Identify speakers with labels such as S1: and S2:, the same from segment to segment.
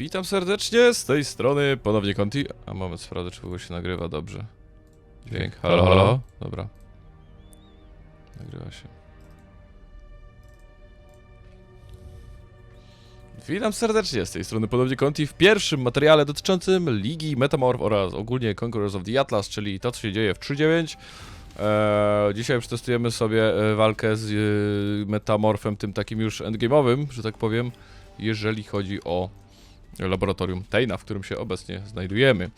S1: Witam serdecznie z tej strony, ponownie Conti. A moment, sprawdzę, czy w ogóle się nagrywa dobrze. Dźwięk, halo,
S2: Halo.
S1: Dobra. Nagrywa się. Witam serdecznie z tej strony ponownie Conti w pierwszym materiale dotyczącym Ligi Metamorph oraz ogólnie Conquerors of the Atlas, czyli to, co się dzieje w 3.9. Eee, dzisiaj przetestujemy sobie e, walkę z e, Metamorfem, tym takim już endgame'owym, że tak powiem, jeżeli chodzi o laboratorium Tejna, w którym się obecnie znajdujemy.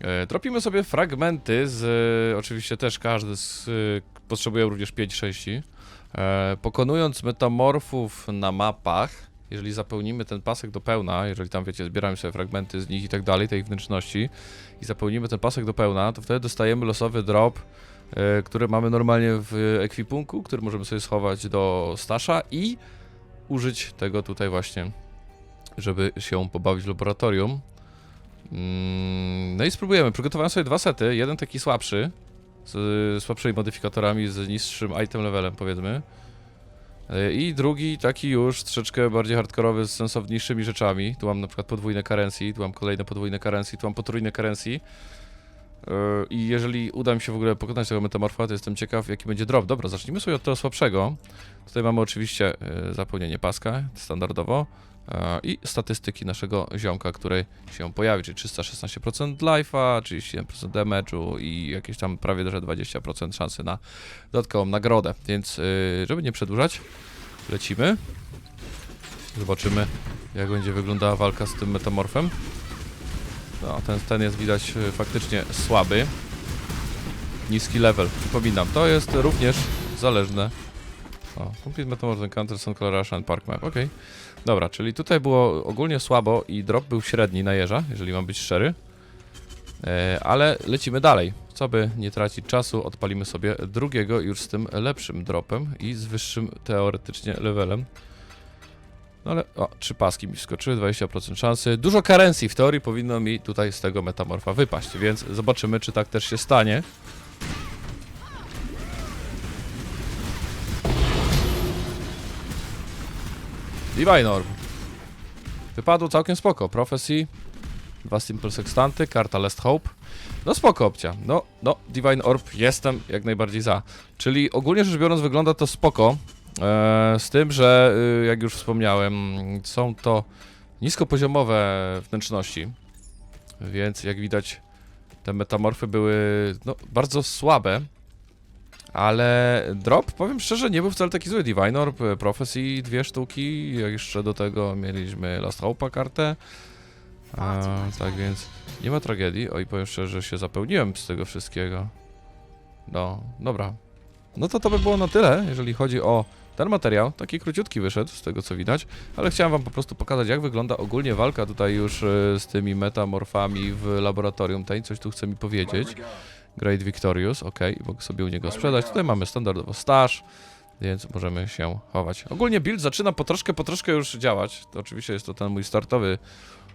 S1: E, tropimy sobie fragmenty z, e, oczywiście też każdy z, e, potrzebuje również 5 części. E, pokonując metamorfów na mapach, jeżeli zapełnimy ten pasek do pełna, jeżeli tam wiecie, zbieramy sobie fragmenty z nich i tak dalej, tej wnętrzności i zapełnimy ten pasek do pełna, to wtedy dostajemy losowy drop, który mamy normalnie w ekwipunku, który możemy sobie schować do stasza i użyć tego tutaj właśnie, żeby się pobawić w laboratorium. Mm, No i spróbujemy. Przygotowałem sobie dwa sety. Jeden taki słabszy, z słabszymi modyfikatorami, z niższym item levelem powiedzmy. E, I drugi taki już troszeczkę bardziej hardkorowy z sensowniejszymi rzeczami. Tu mam na przykład podwójne currency, tu mam kolejne podwójne currency, tu mam potrójne currency. E, I jeżeli uda mi się w ogóle pokonać tego metamorfa, to jestem ciekaw jaki będzie drop. Dobra, zacznijmy sobie od tego słabszego. Tutaj mamy oczywiście e, zapełnienie paska, standardowo. I statystyki naszego ziomka, który się pojawi, czyli 316% life'a, 37% damage'u i jakieś tam prawie że 20% szansy na dodatkową nagrodę. Więc y, żeby nie przedłużać, lecimy. Zobaczymy, jak będzie wyglądała walka z tym metamorfem. No, ten, ten jest widać y, faktycznie słaby. Niski level. Przypominam, to jest również zależne. O, Complete Metamorph Encounter, Sun Color Rush and Park Map, okej. Dobra, czyli tutaj było ogólnie słabo i drop był średni na jeża, jeżeli mam być szczery. E, ale lecimy dalej. Co by nie tracić czasu, odpalimy sobie drugiego już z tym lepszym dropem i z wyższym teoretycznie levelem. No ale, o, trzy paski mi wskoczyły, 20% szansy. Dużo karencji w teorii powinno mi tutaj z tego metamorfa wypaść, więc zobaczymy, czy tak też się stanie. Divine Orb. Wypadło całkiem spoko. Prophecy, dwa Simple Sextanty, karta Last Hope. No spoko opcja. No, no, Divine Orb jestem jak najbardziej za. Czyli ogólnie rzecz biorąc wygląda to spoko. E, z tym, że y, jak już wspomniałem, są to niskopoziomowe wnętrzności. Więc jak widać te metamorfy były no, bardzo słabe. Ale drop, powiem szczerze, nie był wcale taki zły. Divine Orb, Prophecy, dwie sztuki. Jeszcze do tego mieliśmy Last Hope'a kartę. A, tak więc nie ma tragedii. Oj, powiem szczerze, że się zapełniłem z tego wszystkiego. No, dobra. No to to by było na tyle, jeżeli chodzi o ten materiał. Taki króciutki wyszedł, z tego co widać. Ale chciałem wam po prostu pokazać, jak wygląda ogólnie walka tutaj już e, z tymi metamorfami w laboratorium. Tej coś tu chce mi powiedzieć. Great Victorious, ok, mogę sobie u niego sprzedać. Tutaj mamy standardowo staż, więc możemy się chować. Ogólnie build zaczyna po troszkę, po troszkę już działać. To oczywiście jest to ten mój startowy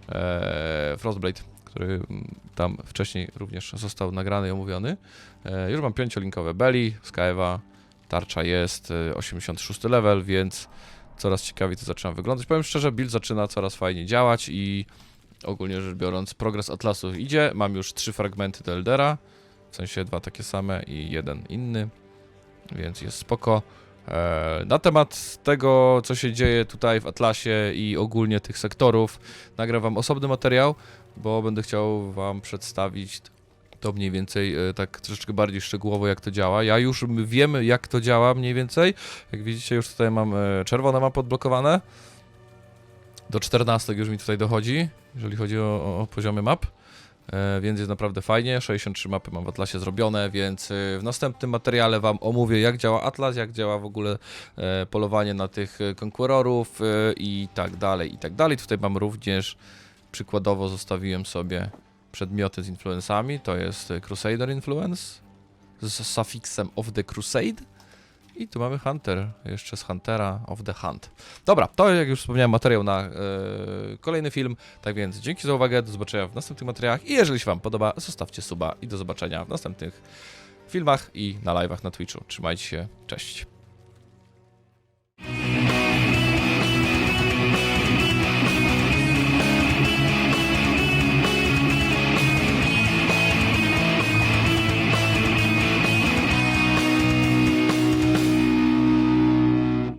S1: e, Frostblade, który mm, tam wcześniej również został nagrany i omówiony. E, już mam pięciolinkowe belly, Skyeva, tarcza jest, e, 86 level, więc coraz ciekawiej to zaczyna wyglądać. Powiem szczerze, build zaczyna coraz fajnie działać i ogólnie rzecz biorąc progres Atlasów idzie. Mam już trzy fragmenty do Eldera, w sensie dwa takie same i jeden inny, więc jest spoko. E, Na temat tego, co się dzieje tutaj w Atlasie i ogólnie tych sektorów, nagram wam osobny materiał, bo będę chciał wam przedstawić to mniej więcej e, tak troszeczkę bardziej szczegółowo, jak to działa. Ja już wiem, jak to działa mniej więcej. Jak widzicie, już tutaj mam e, czerwone mapy odblokowane. Do 14 już mi tutaj dochodzi, jeżeli chodzi o, o poziomy map. E, więc jest naprawdę fajnie. 63 mapy mam w Atlasie zrobione, więc e, w następnym materiale Wam omówię, jak działa Atlas, jak działa w ogóle e, polowanie na tych konkurorów i tak dalej, i tak dalej. Tutaj mam również, przykładowo zostawiłem sobie przedmioty z influencami, to jest Crusader Influence z sufiksem of the Crusade. I tu mamy Hunter, jeszcze z Huntera of the Hunt. Dobra, to jak już wspomniałem, materiał na e, kolejny film. Tak więc dzięki za uwagę, do zobaczenia w następnych materiałach i jeżeli się Wam podoba, zostawcie suba i do zobaczenia w następnych filmach i na live'ach na Twitchu. Trzymajcie się, cześć.